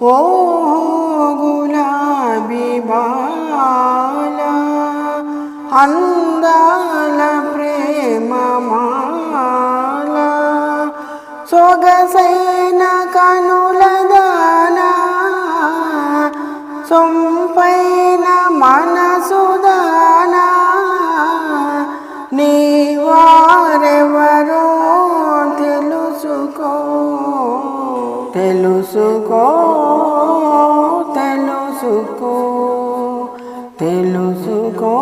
ఓ గులాబీ బాల అందాల ప్రేమ మాల సొగసైన కనుల దాన సొంపైన మనసుదానా నీ వారెవరో తెలుసుకో తెలుసుకో తెలుసుకో తెలుసుకో